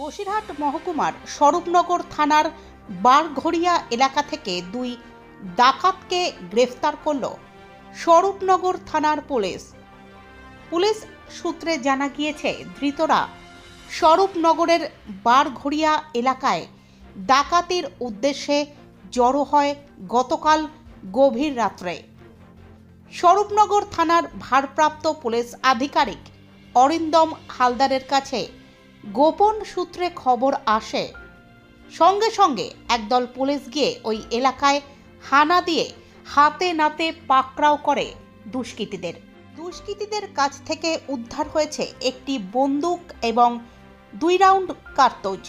বসিরহাট মহকুমার স্বরূপনগর থানার বারঘড়িয়া এলাকা থেকে দুই ডাকাতকে গ্রেফতার করল স্বরূপনগর থানার পুলিশ। পুলিশ সূত্রে জানা গিয়েছে, ধৃতরা স্বরূপনগরের বারঘড়িয়া এলাকায় ডাকাতির উদ্দেশ্যে জড়ো হয় গতকাল গভীর রাত্রে। স্বরূপনগর থানার ভারপ্রাপ্ত পুলিশ আধিকারিক অরিন্দম হালদারের কাছে গোপন সূত্রে খবর আসে, সঙ্গে সঙ্গে একদল পুলিশ গিয়ে ওই এলাকায় হানা দিয়ে হাতে নাতে পাকড়াও করে দুষ্কৃতীদের। দুষ্কৃতীদের কাছ থেকে উদ্ধার হয়েছে একটি বন্দুক এবং দুই রাউন্ড কার্তুজ।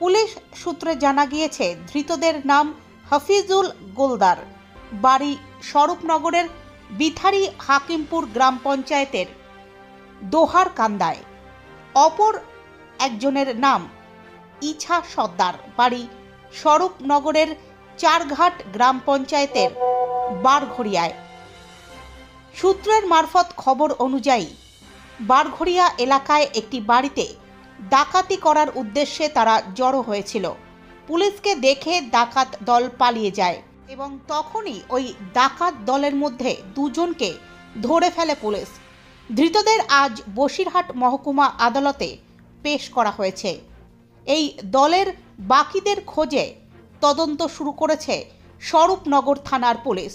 পুলিশ সূত্রে জানা গিয়েছে, ধৃতদের নাম হাফিজুল গোলদার, বাড়ি স্বরূপনগরের বিথারি হাকিমপুর গ্রাম পঞ্চায়েতের দোহার কান্দায় অপর একজনের নাম ইছা সর্দার, বাড়ি স্বরূপনগরের চারঘাট গ্রাম পঞ্চায়েতের বারঘড়িয়ায়। সূত্রের মারফত খবর অনুযায়ী, বারঘড়িয়া এলাকায় একটি বাড়িতে ডাকাতি করার উদ্দেশ্যে তারা জড়ো হয়েছিল। পুলিশকে দেখে ডাকাত দল পালিয়ে যায় এবং তখনই ওই ডাকাত দলের মধ্যে দুজনকে ধরে ফেলে পুলিশ। ধৃতদের আজ বসিরহাট মহকুমা আদালতে পেশ করা হয়েছে। এই দলের বাকিদের খোঁজে তদন্ত শুরু করেছে স্বরূপনগর থানার পুলিশ।